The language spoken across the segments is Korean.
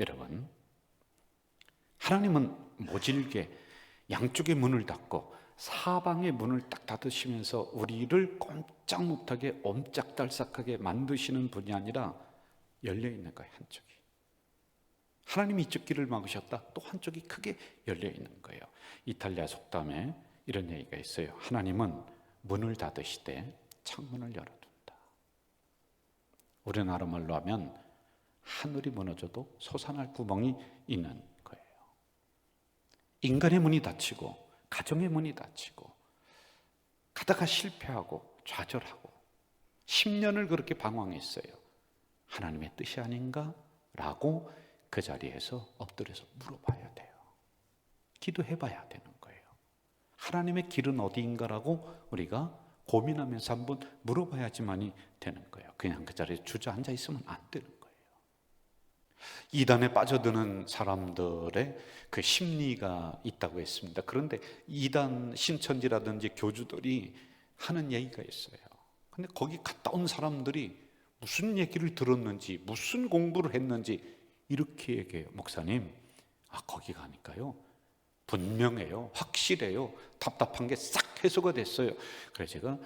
여러분, 하나님은 모질게 양쪽의 문을 닫고 사방의 문을 딱 닫으시면서 우리를 꼼짝 못하게 옴짝달싹하게 만드시는 분이 아니라 열려 있는 거예요, 한쪽이. 하나님이 이쪽 길을 막으셨다. 또 한쪽이 크게 열려 있는 거예요. 이탈리아 속담에 이런 얘기가 있어요. 하나님은 문을 닫으시되 창문을 열어둔다. 우리나라 말로 하면 하늘이 무너져도 솟아날 구멍이 있는 거예요. 인간의 문이 닫히고 가정의 문이 닫히고 가다가 실패하고 좌절하고 10년을 그렇게 방황했어요. 하나님의 뜻이 아닌가? 라고 그 자리에서 엎드려서 물어봐야 돼요. 기도해 봐야 되는 거예요. 하나님의 길은 어디인가라고 우리가 고민하면서 한번 물어봐야지만이 되는 거예요. 그냥 그 자리에 주저앉아 있으면 안 되는 거예요. 이단에 빠져드는 사람들의 그 심리가 있다고 했습니다. 그런데 이단 신천지라든지 교주들이 하는 얘기가 있어요. 근데 거기 갔다 온 사람들이 무슨 얘기를 들었는지, 무슨 공부를 했는지 이렇게 얘기해요. 목사님, 아, 거기 가니까요. 분명해요. 확실해요. 답답한 게 싹 해소가 됐어요. 그래서 제가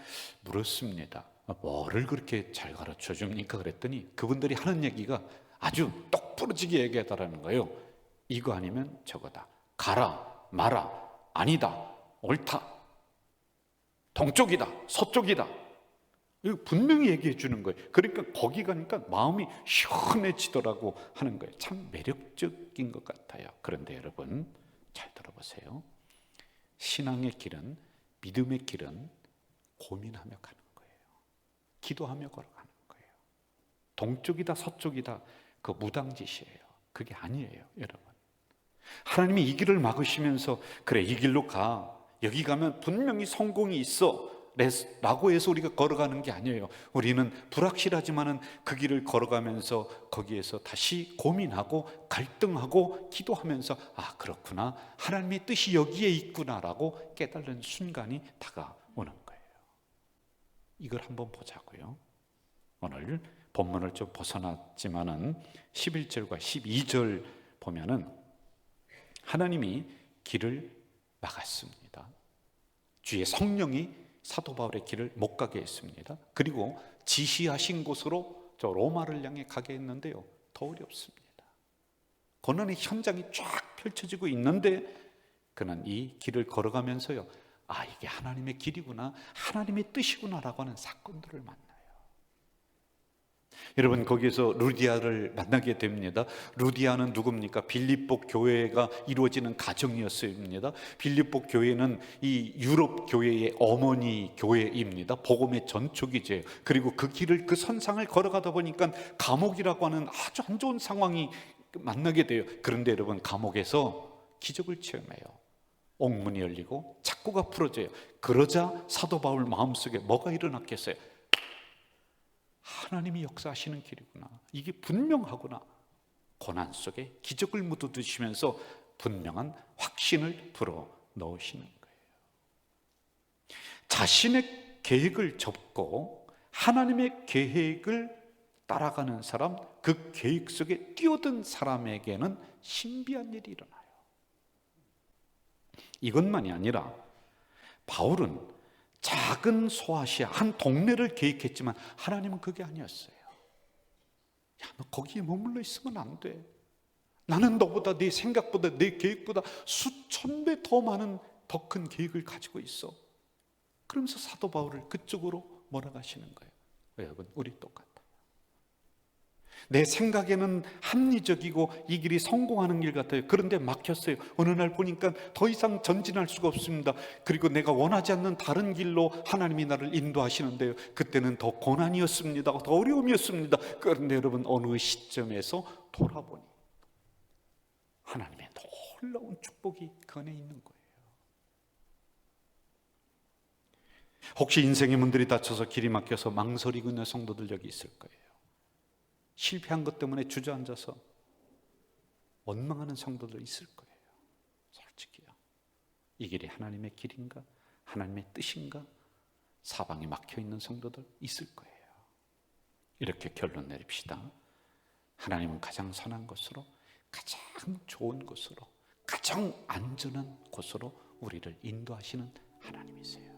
물었습니다. 아, 뭐를 그렇게 잘 가르쳐 줍니까? 그랬더니 그분들이 하는 얘기가 아주 똑부러지게 얘기하다라는 거예요. 이거 아니면 저거다. 가라, 마라, 아니다, 옳다, 동쪽이다, 서쪽이다. 이거 분명히 얘기해 주는 거예요. 그러니까 거기 가니까 마음이 시원해지더라고 하는 거예요. 참 매력적인 것 같아요. 그런데 여러분 잘 들어보세요. 신앙의 길은 믿음의 길은 고민하며 가는 거예요. 기도하며 걸어가는 거예요. 동쪽이다 서쪽이다 그 무당짓이에요. 그게 아니에요, 여러분. 하나님이 이 길을 막으시면서 그래 이 길로 가. 여기 가면 분명히 성공이 있어. 라고 해서 우리가 걸어가는 게 아니에요. 우리는 불확실하지만은 그 길을 걸어가면서 거기에서 다시 고민하고 갈등하고 기도하면서 아, 그렇구나. 하나님의 뜻이 여기에 있구나라고 깨달는 순간이 다가오는 거예요. 이걸 한번 보자고요. 오늘 본문을 좀 벗어났지만은 11절과 12절 보면은 하나님이 길을 막았습니다. 주의 성령이 사도 바울의 길을 못 가게 했습니다. 그리고 지시하신 곳으로 저 로마를 향해 가게 했는데요. 더 어렵습니다. 고난의 현장이 쫙 펼쳐지고 있는데 그는 이 길을 걸어가면서요. 아, 이게 하나님의 길이구나. 하나님의 뜻이구나라고 하는 사건들을 만나요. 여러분 거기에서 루디아를 만나게 됩니다. 루디아는 누굽니까? 빌립보 교회가 이루어지는 가정이었습니다. 빌립보 교회는 이 유럽 교회의 어머니 교회입니다. 복음의 전초기제. 그리고 그 길을 그 선상을 걸어가다 보니까 감옥이라고 하는 아주 안 좋은 상황이 만나게 돼요. 그런데 여러분 감옥에서 기적을 체험해요. 옥문이 열리고 착고가 풀어져요. 그러자 사도 바울 마음속에 뭐가 일어났겠어요? 하나님이 역사하시는 길이구나. 이게 분명하구나. 고난 속에 기적을 묻어두시면서 분명한 확신을 불어 넣으시는 거예요. 자신의 계획을 접고 하나님의 계획을 따라가는 사람, 그 계획 속에 뛰어든 사람에게는 신비한 일이 일어나요. 이것만이 아니라 바울은 작은 소아시아 한 동네를 계획했지만 하나님은 그게 아니었어요. 야, 너 거기에 머물러 있으면 안 돼. 나는 너보다 네 생각보다 네 계획보다 수천 배 더 많은 더 큰 계획을 가지고 있어. 그러면서 사도 바울을 그쪽으로 몰아가시는 거예요. 여러분, 우리 똑같아. 내 생각에는 합리적이고 이 길이 성공하는 길 같아요. 그런데 막혔어요. 어느 날 보니까 더 이상 전진할 수가 없습니다. 그리고 내가 원하지 않는 다른 길로 하나님이 나를 인도하시는데요. 그때는 더 고난이었습니다. 더 어려움이었습니다. 그런데 여러분 어느 시점에서 돌아보니 하나님의 놀라운 축복이 그 안에 있는 거예요. 혹시 인생의 문들이 닫혀서 길이 막혀서 망설이고 있는 성도들 여기 있을 거예요. 실패한 것 때문에 주저앉아서 원망하는 성도들 있을 거예요. 솔직히요. 이 길이 하나님의 길인가? 하나님의 뜻인가? 사방에 막혀 있는 성도들 있을 거예요. 이렇게 결론 내립시다. 하나님은 가장 선한 것으로 가장 좋은 곳으로 가장 안전한 곳으로 우리를 인도하시는 하나님이세요.